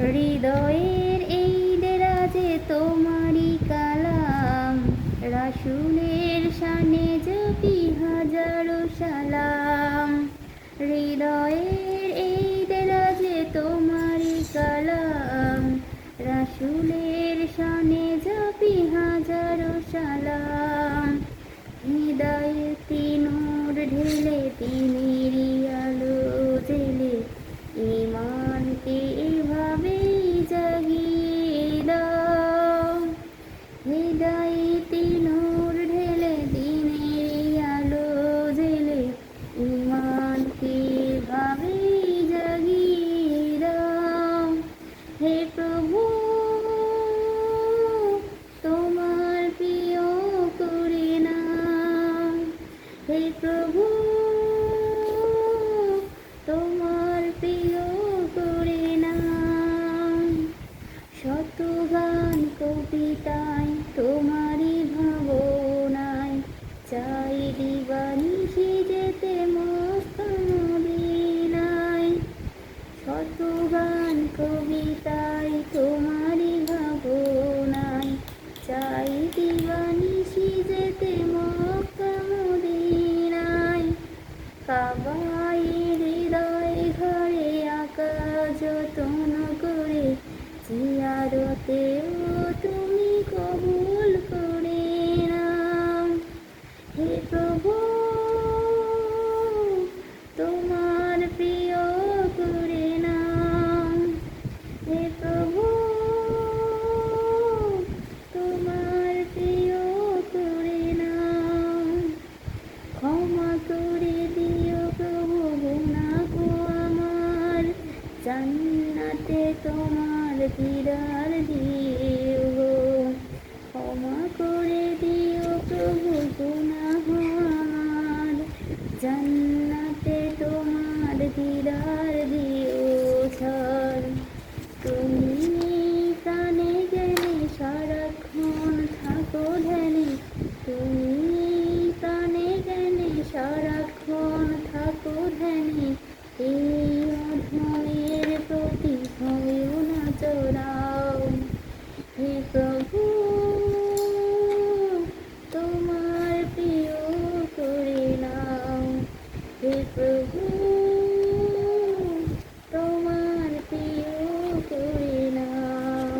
হৃদয়ের এই দেরাজে তোমারই কালাম। রাসুলের সানে জপি হাজারো সালাম। হৃদয়ের এই দেরাজে তোমারই কালাম। রাসুলের শানে জপি হাজারো সালাম। হৃদয়তি নূর ঢেলে তিনিরি তোমার প্রিয় করে নাও হে প্রভু, তোমার প্রিয় করে নাও শত গান কবিতায় তোমারই ভাবনায় চাই দিবানিশি যতন করে জিয়ারতেও তুমি তোমার ফিরার দিও গো। ক্ষমা করে দিও প্রভু গুণাহার। আমার জান্নাতে তোমার ফিরার দিও সার তুমি কানে গেলে সারাক্ষণ থাকো ধ্যানে। তুমি কানে গেলে সারাক্ষণ থাকো ধ্যানে। এই